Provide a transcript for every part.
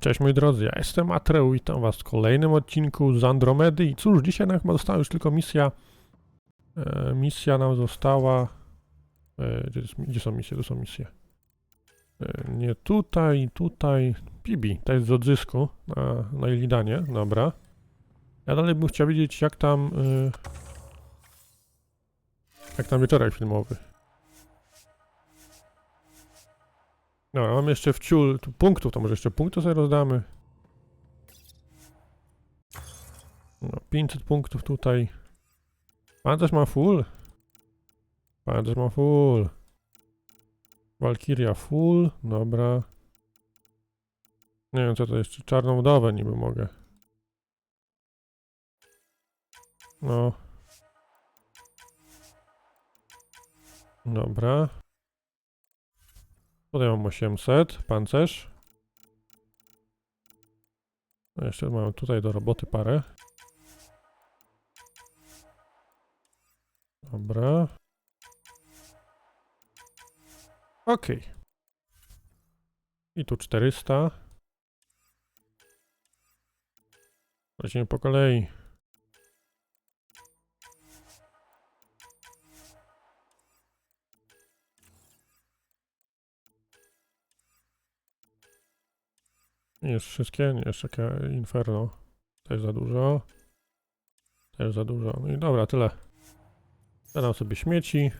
Cześć moi drodzy, ja jestem Atreu, witam was w kolejnym odcinku z Andromedy. I cóż, dzisiaj nam chyba została już tylko misja, e, misja nam została, e, gdzie, gdzie są misje, tu są misje, e, nie tutaj, tutaj, Pibi, to jest z odzysku na, na Ilidanie, dobra. Ja dalej bym chciał wiedzieć jak tam, e, jak tam wieczorek filmowy. Dobra, mam jeszcze wciul punktów, to może jeszcze punktów sobie rozdamy. No, 500 punktów tutaj. Pan też ma full. Pan też ma full. Walkiria full, dobra. Nie wiem co to jeszcze, czarną wdowę niby mogę. No. Dobra. Tutaj mam 800, pancerz. No jeszcze mam tutaj do roboty parę. Dobra. Ok. I tu 400. Lecimy po kolei. Nie jest wszystkie, nie takie inferno. Jest za dużo. Jest za dużo. No i dobra, tyle. Zadam sobie śmieci.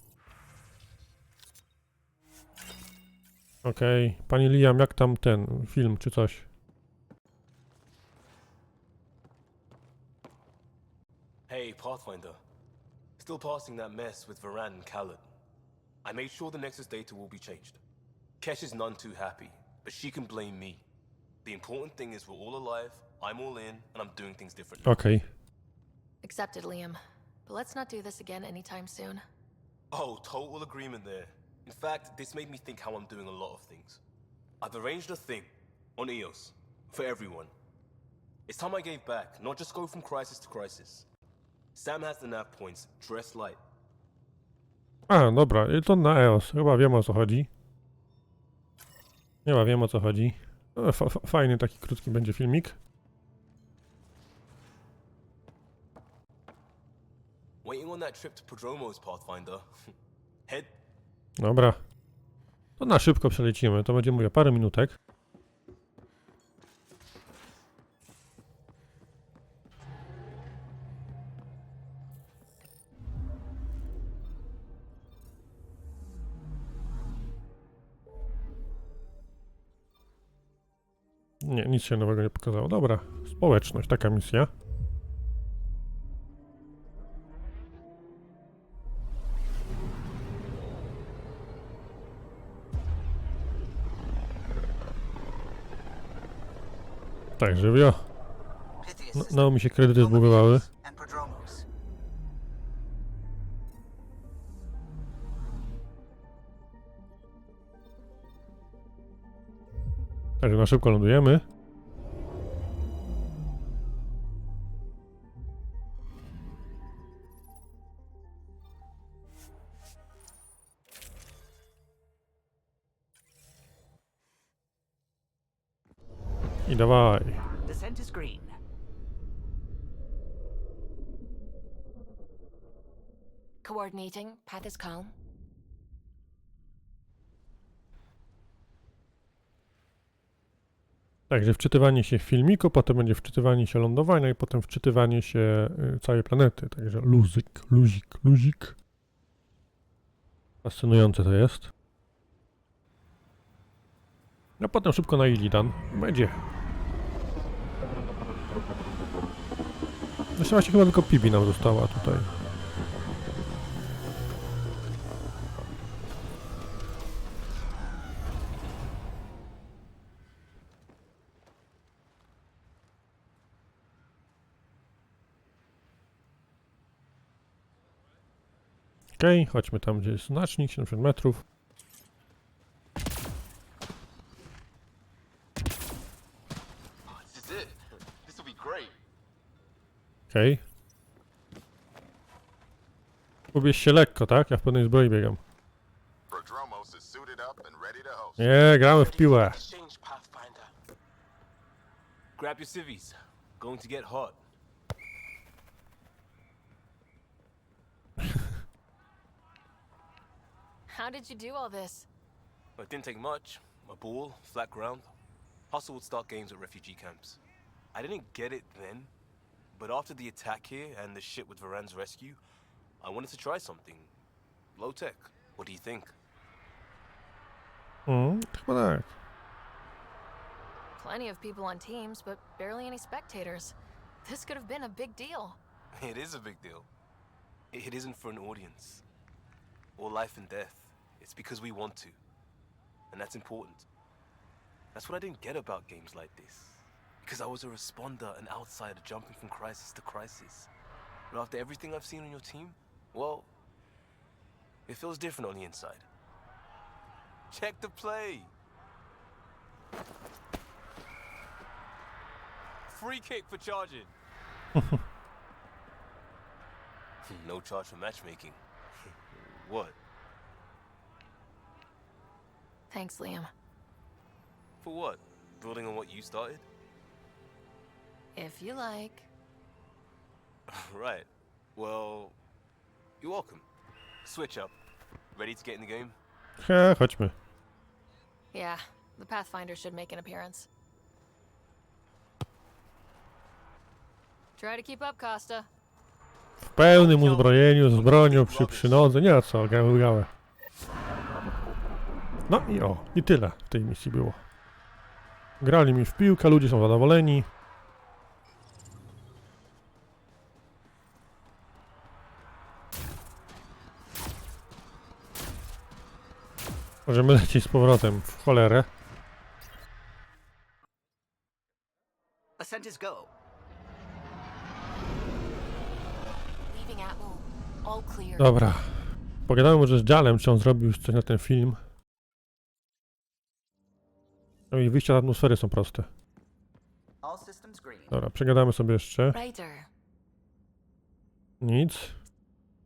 Okej. Pani Liam, jak tam ten film czy coś? Hey, Pathfinder. Still passing that mess with Varan and Khaled. I made sure the Nexus data will be changed. Kesh is none too happy, but she can blame me. The important thing is we're all alive, I'm all in, and I'm doing things differently. Okay. Accepted, Liam. But let's not do this again anytime soon. Oh, total agreement there. In fact, this made me think how I'm doing a lot of things. I've arranged a thing on EOS for everyone. It's time I gave back, not just go from crisis to crisis. Sam has the nav points, dress light. A, dobra, i to na EOS. Chyba wiem o co chodzi. Chyba wiem o co chodzi. No, fajny taki krótki będzie filmik. Dobra. To na szybko przelecimy. To będzie, mówię, parę minutek. Nic się nowego nie pokazało. Dobra, społeczność, taka misja. Tak, żywio. No, no mi się kredyty zbugowały. Także na szybko lądujemy. Is calm. Także wczytywanie się w filmiku, potem będzie wczytywanie się lądowania i potem wczytywanie się y, całej planety. Także luzik, luzik, luzik. Fascynujące to jest. A potem szybko na Illidan. Będzie. Zresztą właśnie chyba tylko Pibi nam została tutaj. Ok, chodźmy tam, gdzie jest znacznik, 70 metrów. Okej. Okay. Ubierz się lekko, tak? Ja w pełnej zbroi biegam. Nie, gramy w piłę. Grab your civies. Going to get hot. How did you do all this? It didn't take much. A ball, flat ground. Hustle would start games at refugee camps. I didn't get it then, but after the attack here and the shit with Varan's rescue, I wanted to try something. Low tech. What do you think? Mm, chyba tak. Plenty of people on teams, but barely any spectators. This could have been a big deal. It is a big deal. It isn't for an audience. Or life and death. It's because we want to. And that's important. That's what I didn't get about games like this. Because I was a responder, an outsider jumping from crisis to crisis. But after everything I've seen on your team, well, it feels different on the inside. Check the play. Free kick for charging. no charge for matchmaking. what? Thanks, Liam. For what? Building on what you started? If you like. right. Well, you're welcome. Switch up. Ready to get in the game? He, chodźmy. Yeah, the Pathfinder should make an appearance. Try to keep up, Costa. W pełnym uzbrojeniu, z bronią przy, przy nodze. Nie ma co, gałę, gałę. No i o, i tyle w tej misji było. Grali mi w piłkę, ludzie są zadowoleni. Możemy lecieć z powrotem w cholerę. Ascent is go. Leaving Atmo. All clear. Dobra. Pogadamy może z Jalem, czy on zrobił już coś na ten film. No i wyjścia z atmosfery są proste. All systems green. Dobra, przegadamy sobie jeszcze. Ryder. Nic.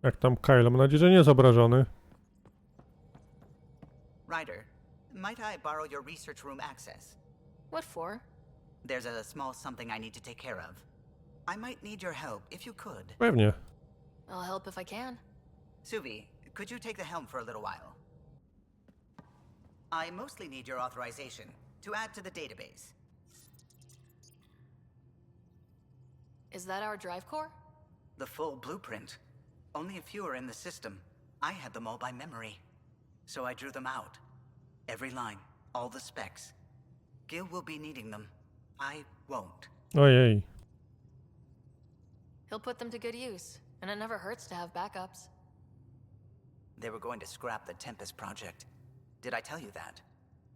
Jak tam Kyle? Mam nadzieję, że nie jest obrażony. Ryder, might I borrow your research room access? What for? There's a small something I need to take care of. I might need your help if you could. Pewnie. I'll help if I can. Suvi, could you take the helm for a little while? I mostly need your authorization to add to the database. Is that our drive core? The full blueprint. Only a few are in the system. I had them all by memory. So I drew them out. Every line, all the specs. Gil will be needing them. I won't. Ojej. He'll put them to good use, and it never hurts to have backups. They were going to scrap the Tempest project. Did I tell you that?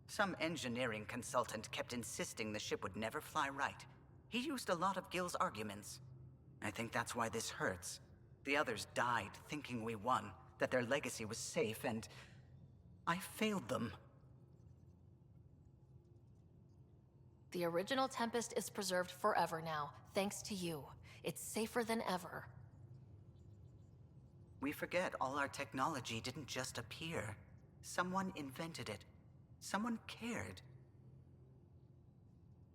Some engineering consultant kept insisting the ship would never fly right. He used a lot of Gil's arguments. I think that's why this hurts. The others died thinking we won, that their legacy was safe, and I failed them. The original Tempest is preserved forever now, thanks to you. It's safer than ever. We forget all our technology didn't just appear. Someone invented it. Someone cared.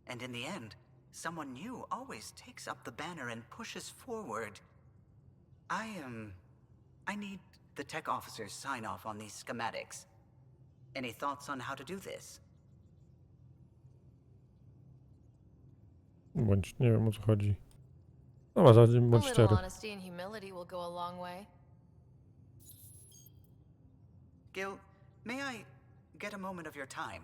And in the end, someone new always takes up the banner and pushes forward. I am. I need the tech officer's sign off on these schematics. Any thoughts on how to do this? Bądź, nie wiem o co chodzi. No, za A bądź little szczery. honesty and humility will go a long way. Gil, may I get a moment of your time?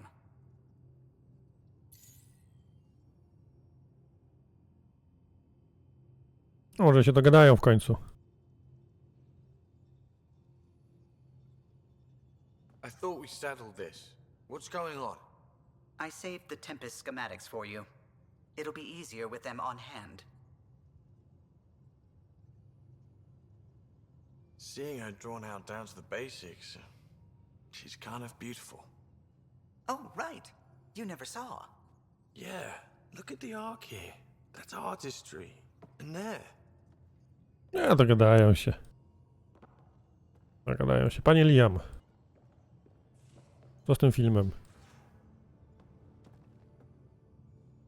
No, może się dogadają w końcu. I thought we settled this. What's going on? I saved the Tempest schematics for you. It'll be easier with them on hand. Seeing her drawn out down to the basics, she's kind of beautiful. Oh, right. You never saw. Yeah, look at the arc here. That's artistry. And there. Nie, dogadają się. Dogadają się. Panie Liam. Co z tym filmem?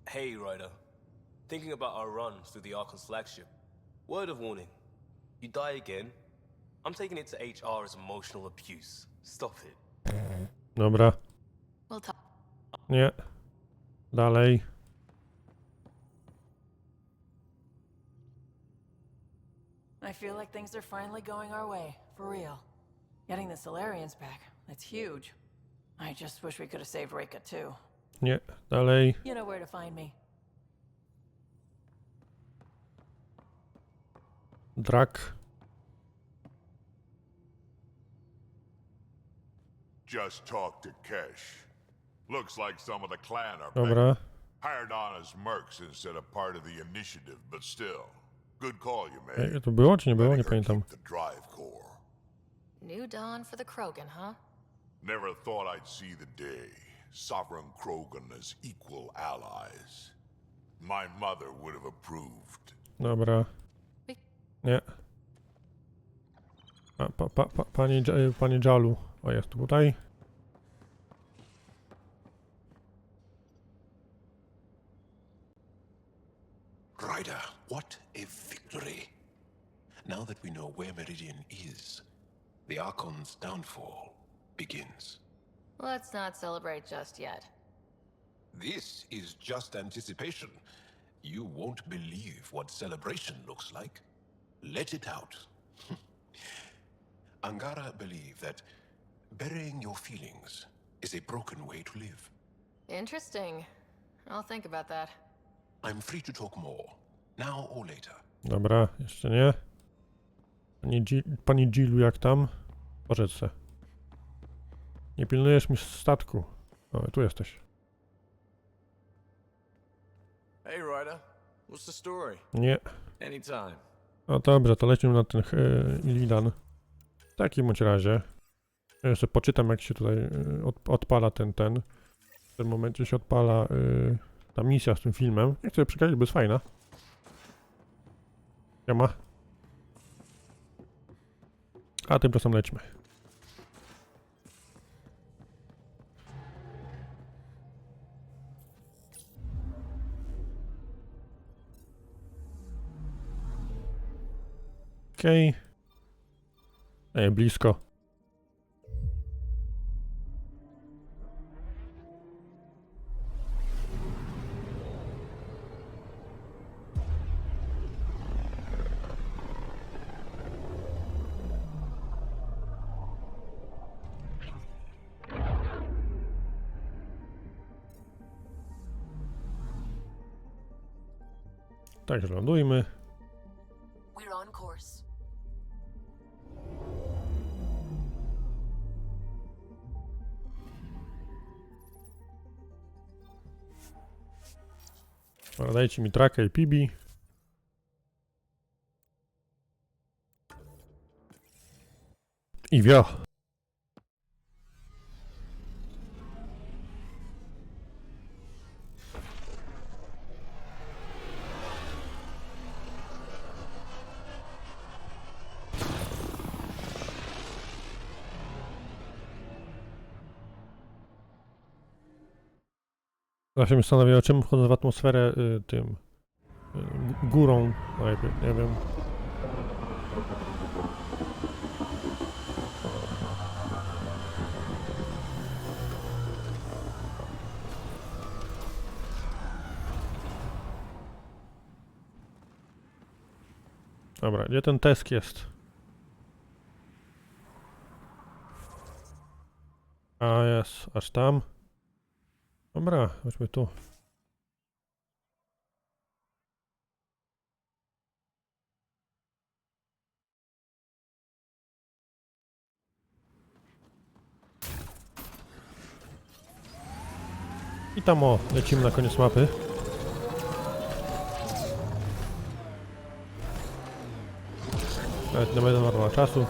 Hey, Ryder. thinking about our run through the Archon's flagship. Word of warning. You die again, I'm taking it to HR as emotional abuse. Stop it. Dobra. We'll talk. Nie. Dalej. I feel like things are finally going our way, for real. Getting the Solarians back, that's huge. I just wish we could have saved Reka too. Nie. Dalej. You know where to find me. Drak. Just talked to Kesh. Looks like some of the clan are back. Dobra. hired on as mercs instead of part of the initiative, but still. Good call you made. Ej, to było czy nie było? Nie Letting her pamiętam. the drive core. New dawn for the Krogan, huh? Never thought I'd see the day. Sovereign Krogan as equal allies. My mother would have approved. Dobra. Oj. Nie. A, pa, pa, pa, panie, e, panie Jalu. O, jest tutaj. Ryder, what a victory. Now that we know where Meridian is, the Archon's downfall begins. Let's not celebrate just yet. This is just anticipation. You won't believe what celebration looks like. Let it out. Angara believe that burying your feelings is a broken way to live. Interesting. I'll think about that. I'm free to talk more, now or later. Dobra, jeszcze nie. Pani, Gi pani Gilu, jak tam? Poszedł se. Nie pilnujesz mi statku. O, tu jesteś. Hey, Ryder. What's the story? Nie. Anytime. No dobrze, to lecimy na ten e, Illidan. W takim bądź razie. Ja jeszcze poczytam, jak się tutaj e, od, odpala ten, ten. W tym momencie się odpala e, ta misja z tym filmem. Nie chcę przekazać, bo jest fajna. Ja ma. A tymczasem lećmy. Okej. Okay. Blisko. Także lądujmy. Dobra, dajcie mi trakę i pibi. I wio. Zawsze mnie zastanawiało, czemu wchodzę w atmosferę y, tym y, górą, jakby, nie wiem. Dobra, gdzie ten tesk jest? A jest, aż tam. Dobra, chodźmy tu. I tam o, lecimy na koniec mapy. Nawet nie będę marnował czasu.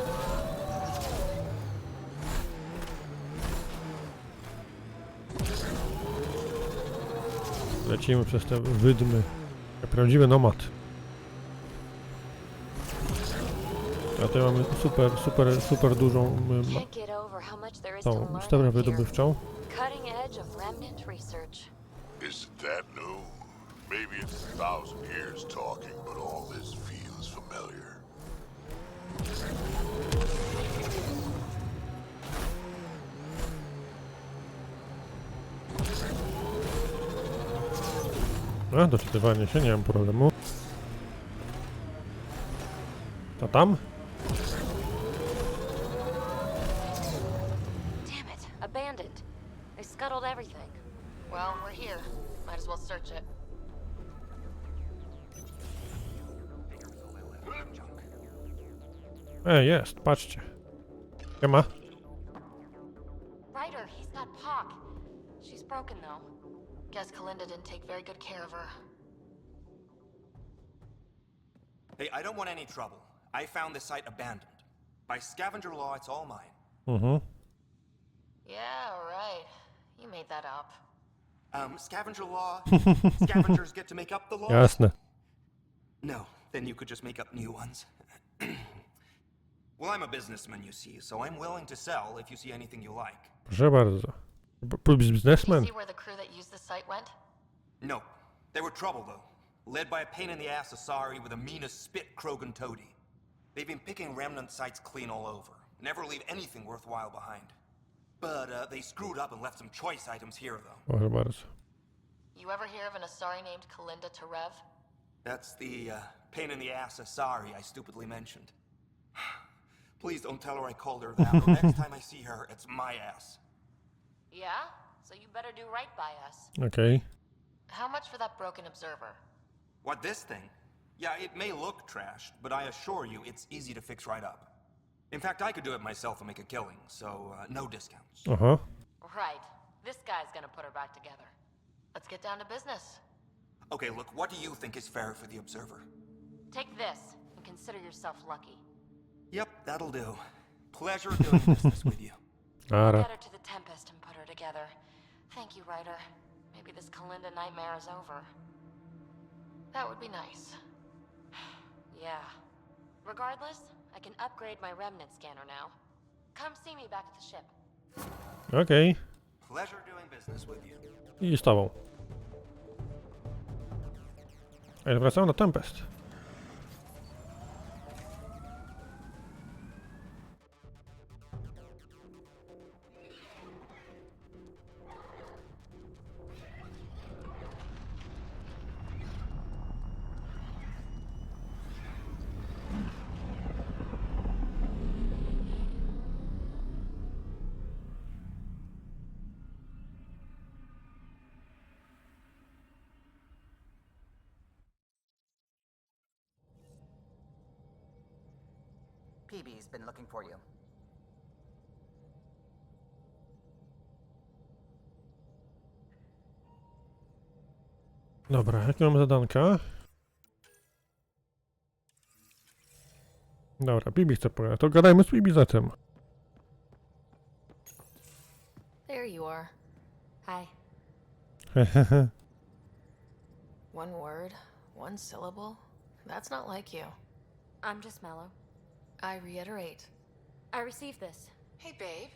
Lecimy przez te wydmy. Jak prawdziwy nomad. A tutaj mamy super, super, super dużą y, tą here. wydobywczą. Cutting edge of remnant research. Is that new? Maybe it's a thousand years talking, A, doczytywanie się, nie mam problemu. To tam? Damn it, abandoned. They scuttled everything. Well, we're here. Might as well search it. E, jest, patrzcie. ma? Ryder, he's got Pock. She's broken though. Guess Kalinda didn't take very good care of her. Hey, I don't want any trouble. I found the site abandoned. By scavenger law, it's all mine. Mm-hmm. Yeah, right. You made that up. Um, scavenger law? Scavengers get to make up the law? Jasne. No, then you could just make up new ones. well, I'm a businessman, you see, so I'm willing to sell if you see anything you like. Proszę bardzo. B- b- you see where the crew that used the site went? No, they were trouble, though. Led by a pain in the ass Asari with a mean as spit Krogan toady. They've been picking remnant sites clean all over. Never leave anything worthwhile behind. But uh, they screwed up and left some choice items here, though. What about us? You ever hear of an Asari named Kalinda Terev? That's the uh, pain in the ass Asari I stupidly mentioned. Please don't tell her I called her that. or next time I see her, it's my ass. Yeah? So you better do right by us. Okay. How much for that broken observer? What, this thing? Yeah, it may look trashed, but I assure you it's easy to fix right up. In fact, I could do it myself and make a killing, so uh, no discounts. Uh huh. Right. This guy's gonna put her back together. Let's get down to business. Okay, look, what do you think is fair for the Observer? Take this and consider yourself lucky. Yep, that'll do. Pleasure doing business with you. Ara. Get her to the Tempest and put her together. Thank you, Ryder. Maybe this Kalinda nightmare is over. That would be nice. yeah. Regardless, I can upgrade my remnant scanner now. Come see me back at the ship. Okej. Pleasure doing business with you. I z tobą. A wracamy do Tempest. PB's been looking for you. Dobra, jakie mamy zadanka? Dobra, Bibi chce pogadać. To gadajmy z Bibi zatem. There you are. Hi. One word, one syllable. That's not like you. I'm just mellow. I reiterate. I received this. Hey, babe.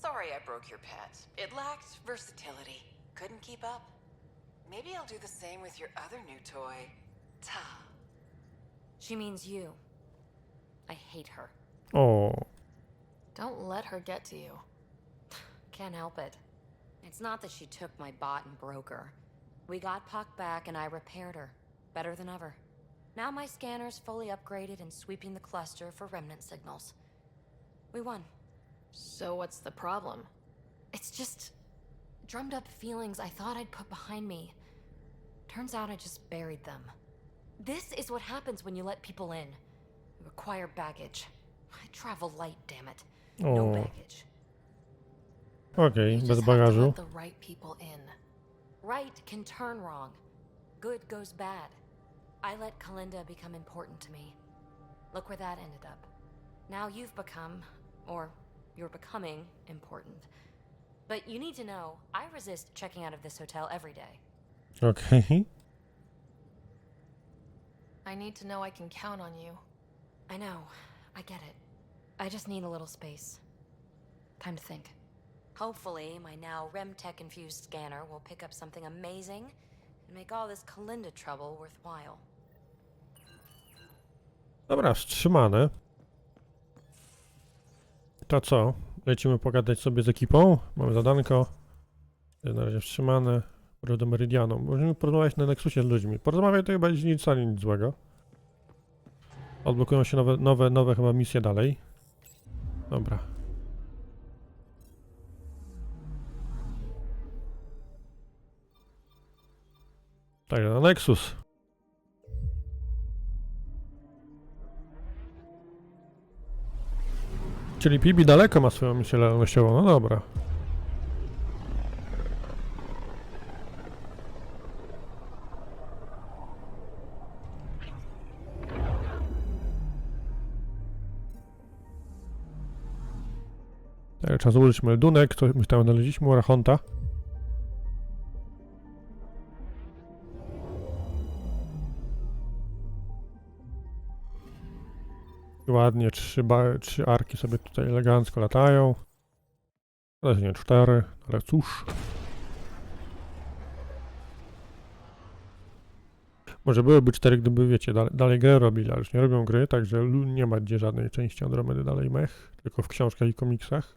Sorry I broke your pet. It lacked versatility. Couldn't keep up. Maybe I'll do the same with your other new toy, Ta. She means you. I hate her. Oh. Don't let her get to you. Can't help it. It's not that she took my bot and broke her. We got Puck back and I repaired her. Better than ever. Now my scanner's fully upgraded and sweeping the cluster for remnant signals. We won. So what's the problem? It's just drummed up feelings I thought I'd put behind me. Turns out I just buried them. This is what happens when you let people in. You acquire baggage. I travel light, damn it. No o. baggage. Okej, You bez just have to bagażu. let the right people in. Right can turn wrong. Good goes bad. I let Kalinda become important to me. Look where that ended up. Now you've become, or you're becoming, important. But you need to know, I resist checking out of this hotel every day. Okay. I need to know I can count on you. I know, I get it. I just need a little space. Time to think. Hopefully, my now RemTech infused scanner will pick up something amazing and make all this Kalinda trouble worthwhile. Dobra, wstrzymane. To co? Lecimy pogadać sobie z ekipą. Mamy zadanko. Jest na razie wstrzymane. Wróć do Meridianu. Możemy porozmawiać na Nexusie z ludźmi. Porozmawiaj to chyba wcale nic złego. Odblokują się nowe, nowe, nowe chyba misje dalej. Dobra. Także na Nexus. Czyli Pibi daleko ma swoją misję lojalnościową, no dobra. Tak, trzeba złożyć meldunek, to my tam znaleźliśmy u Ładnie, trzy, ba- trzy arki sobie tutaj elegancko latają. Na nie cztery, ale cóż. Może byłyby cztery, gdyby, wiecie, dalej, dalej grę robili, ale już nie robią gry, także nie ma gdzie żadnej części Andromedy dalej mech, tylko w książkach i komiksach.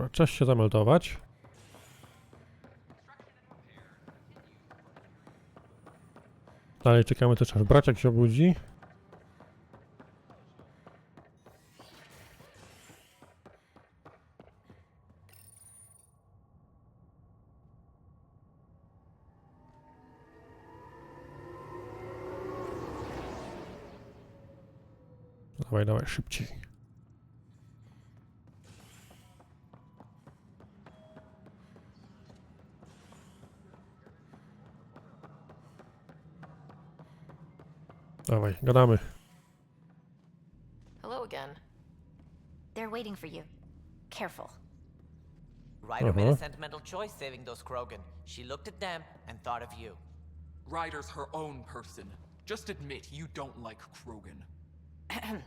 Dobra, czas się zameldować. Dalej czekamy też aż braciak się obudzi. Dawaj, dawaj, szybciej. Dawaj, gadamy. Hello again. They're waiting for you. Careful. Ryder made a Uh-huh. sentimental choice saving those Krogan. She looked at them and thought of you. Ryder's her own person. Just admit you don't like Krogan.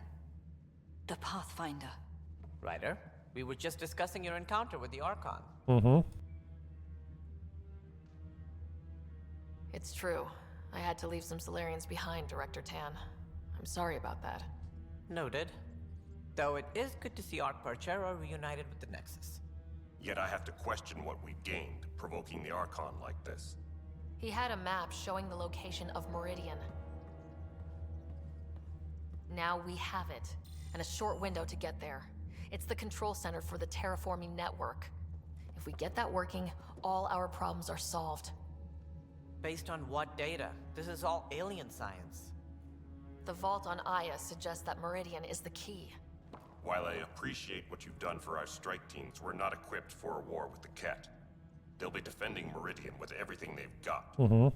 The Pathfinder. Ryder, we were just discussing your encounter with the Archon. Mhm. It's true. I had to leave some Solarians behind, Director Tan. I'm sorry about that. Noted. Though it is good to see Arc Parchera reunited with the Nexus. Yet I have to question what we gained, provoking the Archon like this. He had a map showing the location of Meridian. Now we have it, and a short window to get there. It's the control center for the terraforming network. If we get that working, all our problems are solved. Based on what data? This is all alien science. The vault on Aya suggests that Meridian is the key. While I appreciate what you've done for our strike teams, we're not equipped for a war with the Ket. They'll be defending Meridian with everything they've got. Mhm.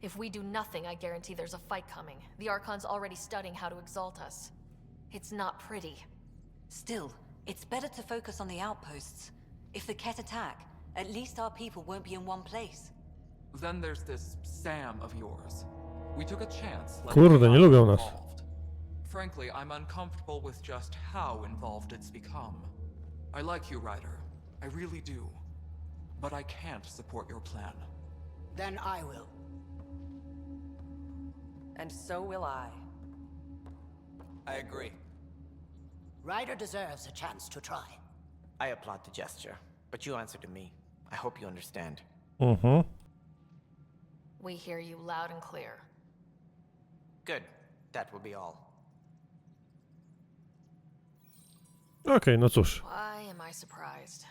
If we do nothing, I guarantee there's a fight coming. The Archon's already studying how to exalt us. It's not pretty. Still, it's better to focus on the outposts. If the Ket attack, at least our people won't be in one place. Then there's this Sam of yours. We took a chance. letting Kurde, the nie lubią nas. involved. Frankly, I'm uncomfortable with just how involved it's become. I like you, Ryder. I really do. But I can't support your plan. Then I will. And so will I. I agree. Ryder deserves a chance to try. I applaud the gesture. But you answer to me. I hope you understand. Mhm. We hear you loud and clear. Good. That will be all. Okej, no cóż. Why am I surprised?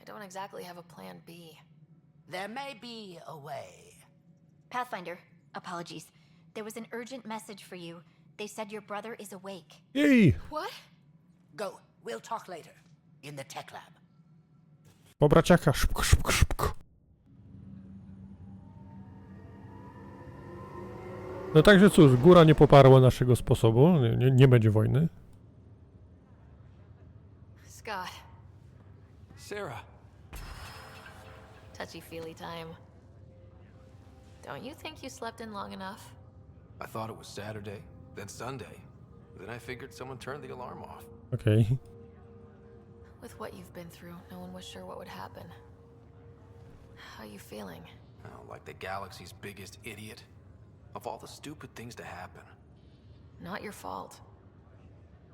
I don't exactly have a plan B. There may be a way. Pathfinder, apologies. There was an urgent message for you. They said your brother is awake. Jej! What? Go. We'll talk later. In the tech lab. Po braciaka, szybko, szybko, szybko. No także cóż, góra nie poparła naszego sposobu, nie, nie, nie będzie wojny. Scott, Sarah. touchy feely time. Don't you think you slept in long enough? I thought it was Saturday, then Sunday. Then I figured someone turned the alarm off. Okej. With what you've been through, no one was sure what would happen. How you feeling? Oh, like the galaxy's biggest idiot. Of all the stupid things to happen. Not your fault.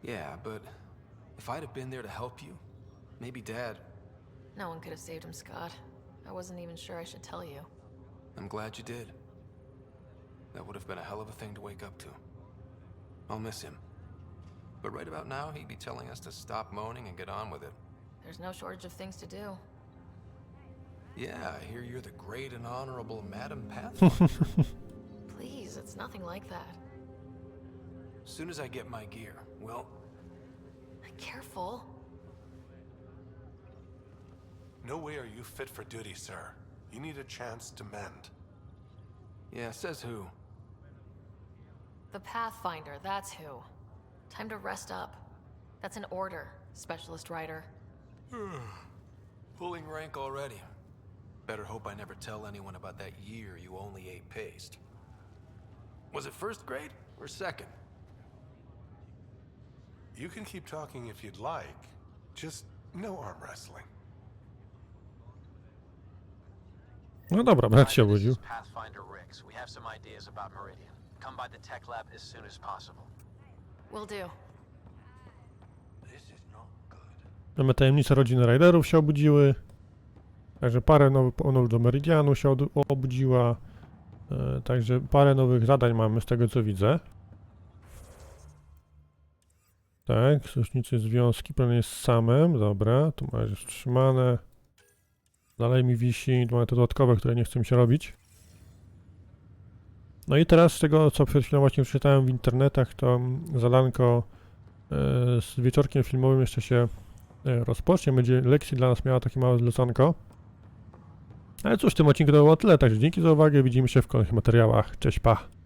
Yeah, but if I'd have been there to help you, maybe Dad. No one could have saved him, Scott. I wasn't even sure I should tell you. I'm glad you did. That would have been a hell of a thing to wake up to. I'll miss him. But right about now, he'd be telling us to stop moaning and get on with it. There's no shortage of things to do. Yeah, I hear you're the great and honorable Madam Pathfinder. Please, it's nothing like that. as soon as I get my gear, well, Careful. No way are you fit for duty, sir. You need a chance to mend. yeah, says who? The Pathfinder, that's who. Time to rest up. That's an order, Specialist Rider. Pulling rank already. Better hope I never tell anyone about that year you only ate paste. Was it first grade or second? You can keep talking if you'd like. Just no arm wrestling. No dobra, brat się obudził. Pathfinder Rix. We have some ideas about Meridian. Come by the tech lab as soon as possible. Will do. Mamy tajemnice rodziny Riderów się obudziły. Także parę nowych ponów do Meridianu się obudziła. E, także parę nowych zadań mamy z tego co widzę. Tak, sojusznicy związki, plan jest samym, dobra, tu masz już trzymane. Dalej mi wisi, tu mamy te dodatkowe, które nie chcę mi się robić. No i teraz z tego, co przed chwilą właśnie przeczytałem w internetach, to mm, zadanko e, z wieczorkiem filmowym jeszcze się e, rozpocznie. Będzie lekcji dla nas miała takie małe zlecanko. Ale cóż, w tym odcinku to było tyle, także dzięki za uwagę, widzimy się w kolejnych materiałach. Cześć, pa!